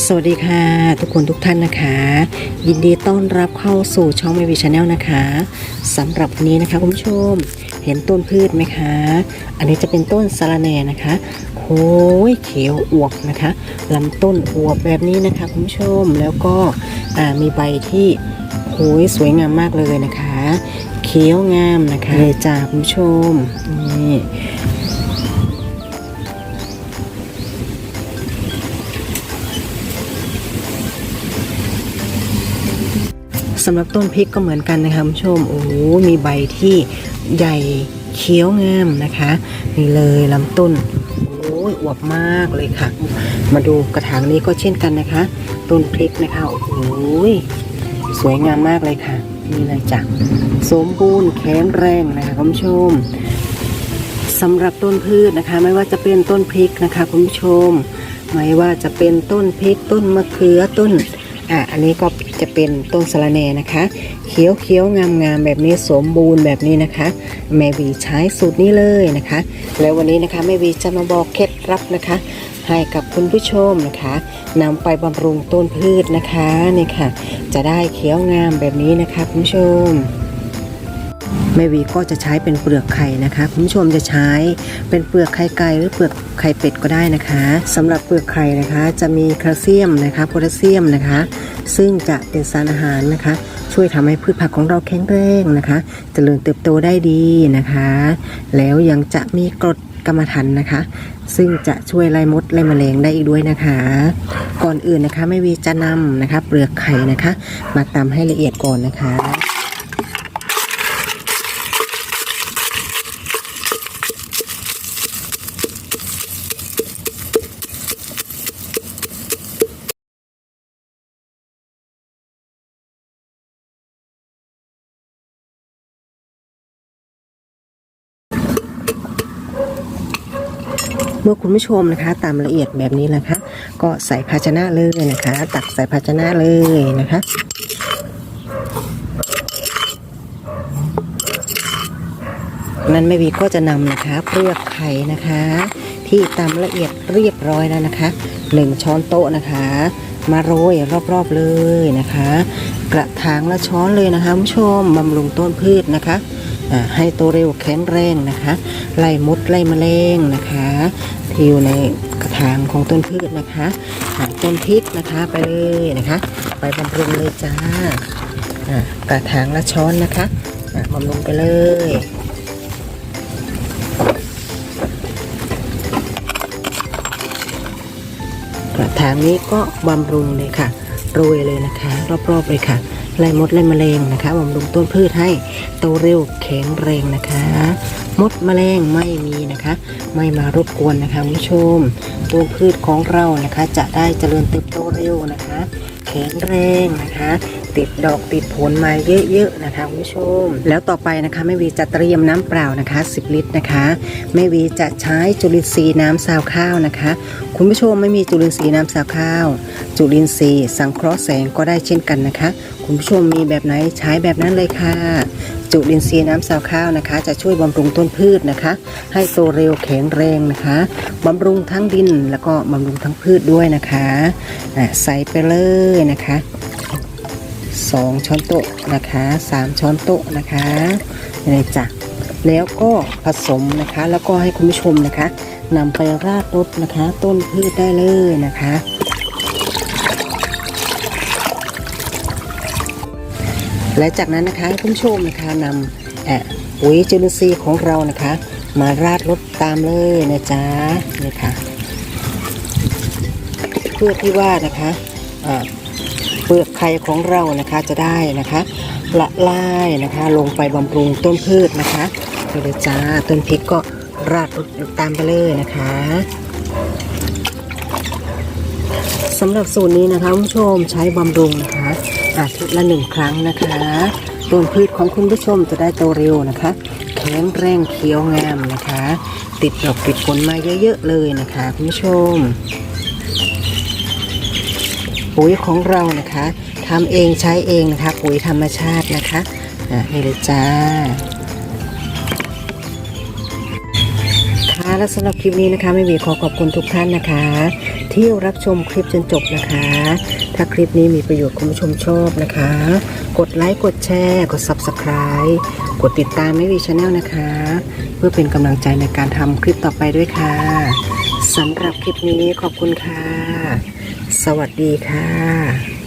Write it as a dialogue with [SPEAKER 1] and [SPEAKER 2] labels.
[SPEAKER 1] สวัสดีค่ะ ทุกคนทุกท่านนะคะ ยินดีต้อนรับเข้าสู่ช่องไม่วีชาแนลนะคะสำหรับวันนี้นะคะคุณผู้ชมเห็นต้นพืชไหมคะ อันนี้จะเป็นต้นสะระแหน่นะคะโอ้ยเขียวอวบนะคะลำต้นอวบแบบนี้นะคะคุณผู้ชมแล้วก็อ่ามีใบที่โอ้ยสวยงามมากเลยนะคะ เขียวงามนะคะเลยจ้าคุณผู้ชมนี่ สำหรับต้นพริกก็เหมือนกันนะคะคุณผู้ชมโอ้มีใบที่ใหญ่เขียวงามนะคะนี่เลยลำต้นโอ้ยอวบมากเลยค่ะ มาดูกระถางนี้ก็เช่นกันนะคะ ต้นพริกนะคะโอ้โหสวยงามมากเลยค่ะนี่เลยจ้ะสมบูรณ์แข็งแรงนะคะคุณผู้ชมสำหรับต้นพืชนะคะ ไม่ว่าจะเป็นต้นพริกนะคะคุณผู้ชม ไม่ว่าจะเป็นต้นพริกต้นมะเขือต้น อะอันนี้ก็จะเป็นต้นสะระแหน่นะคะ เขียวเขียวงามงามแบบนี้สมบูรณ์แบบนี้นะคะแม่วีใช้สูตรนี้เลยนะคะ แล้ววันนี้นะคะแม่วีจะมาบอกเคล็ดลับนะคะ ให้กับคุณผู้ชมนะคะนำไปบำรุงต้นพืชนะคะนี่ค่ะ จะได้เขียวงามแบบนี้นะคะคุณผู้ชม แม่วีก็จะใช้เป็นเปลือกไข่นะคะคุณผู้ชมจะใช้เป็นเปลือกไข่ไก่หรือเปลือกไข่เป็ดก็ได้นะคะสำหรับเปลือกไข่นะคะจะมีแคลเซียมนะคะโพแทสเซียมนะคะ ซึ่งจะเป็นสารอาหารนะคะ ช่วยทำให้พืชผักของเราแข็งแรงนะคะจเจริญเติบโตได้ดีนะคะ แล้วยังจะมีกรดกรรมฐานนะคะ ซึ่งจะช่วยไล่มดไล่แมลงได้อีกด้วยนะคะ ก่อนอื่นนะคะแม่วีจะนำนะคะ เปลือกไข่นะคะ มาตำให้ละเอียดก่อนนะคะ เมื่อคุณผู้ชมนะคะ ตามละเอียดแบบนี้นะคะ ก็ใส่ภาชนะเลยนะคะ ตักใส่ภาชนะเลยนะคะนั้นแม่วีก็จะนำนะคะเปลือกไข่นะคะ ที่ตามละเอียดเรียบร้อยแล้วนะคะหนึ่งช้อนโต๊ะนะคะ มาโรยรอบๆเลยนะคะ กระถางละช้อนเลยนะคะคุณผู้ชมบำรุงต้นพืชนะคะ ให้โตเร็วแข็งแรงนะคะ ไล่มดไล่แมลงนะคะ ที่อยู่ในกระถางของต้นพืชนะคะหาต้นพริกนะคะไปเลยนะคะ ไปบำรุงเลยจ้ากระถางละช้อนนะคะบำรุงไปเลยกระถางนี้ก็บำรุงเลยค่ะโรยเลยนะคะ รอบๆเลยค่ะ ไล่มดไล่แมลงนะคะบำรุงต้นพืชให้โตเร็วแข็งแรงนะคะ มดแมลงไม่มีนะคะ ไม่มารบกวนนะคะคุณผู้ชมต้นพืชของเรานะคะ จะได้เจริญเติบโตเร็วนะคะ แข็งแรงนะคะ ติดดอกติดผลมาเยอะๆนะคะคุณผู้ชม แล้วต่อไปนะคะแม่วีจะเตรียมน้ำเปล่านะคะ 10 ลิตรนะคะแม่วีจะใช้จุลินทรีย์น้ำซาวข้าวนะคะ คุณผู้ชมไม่มีจุลินทรีย์น้ำซาวข้าว จุลินทรีย์สังเคราะห์แสงก็ได้เช่นกันนะคะ คุณผู้ชมมีแบบไหนใช้แบบนั้นเลยค่ะจุลินทรีย์น้ำซาวข้าวนะคะ จะช่วยบำรุงต้นพืชนะคะ ให้โตเร็วแข็งแรงนะคะบำรุงทั้งดินแล้วก็บำรุงทั้งพืชด้วยนะคะใส่ไปเลยนะคะ สองช้อนโต๊ะนะคะสามช้อนโต๊ะนะคะนี่จ้ะแล้วก็ผสมนะคะ แล้วก็ให้คุณผู้ชมนะคะนำไปราดรดนะคะ ต้นพืชได้เลยนะคะ และจากนั้นนะคะให้คุณผู้ชมนะคะนำเอ่อปุ๋ยจุลินทรีย์ของเรานะคะ มาราดรดตามเลยนะจ๊ะนี่ค่ะเพื่อที่ว่านะคะอ่อเป ลือกไข่ของเรานะคะจะได้นะคะ ละลายนะคะ ลงไปบำรุงต้นพืชนะคะนี่เลยจ้าต้นพริกก็ราดตามไปเลยนะคะสำหรับสูตรนี้นะคะคุณผู้ชมใช้บำรุงนะคะอาทิตย์ละหนึ่งครั้งนะคะต้นพืชของคุณผู้ชมจะได้โตเร็วนะคะแข็งแรงเขียวงามนะคะ ติดดอกติดผลมาเยอะๆเลยนะคะคุณผู้ชม ปุ๋ยของเรานะคะทำเองใช้เองนะคะปุ๋ยธรรมชาตินะคะอะนี่เลยจ้าค่ะและสำหรับคลิปนี้นะคะไม่มีขอขอบคุณทุกท่านนะคะ ที่รับชมคลิปจนจบนะคะ ถ้าคลิปนี้มีประโยชน์คุณผู้ชมชอบนะคะ กดไลค์กดแชร์กด Subscribe กดติดตามไม่วีชาแนลนะคะ เพื่อเป็นกำลังใจในการทำคลิปต่อไปด้วยค่ะสำหรับคลิปนี้ขอบคุณค่ะ สวัสดีค่ะ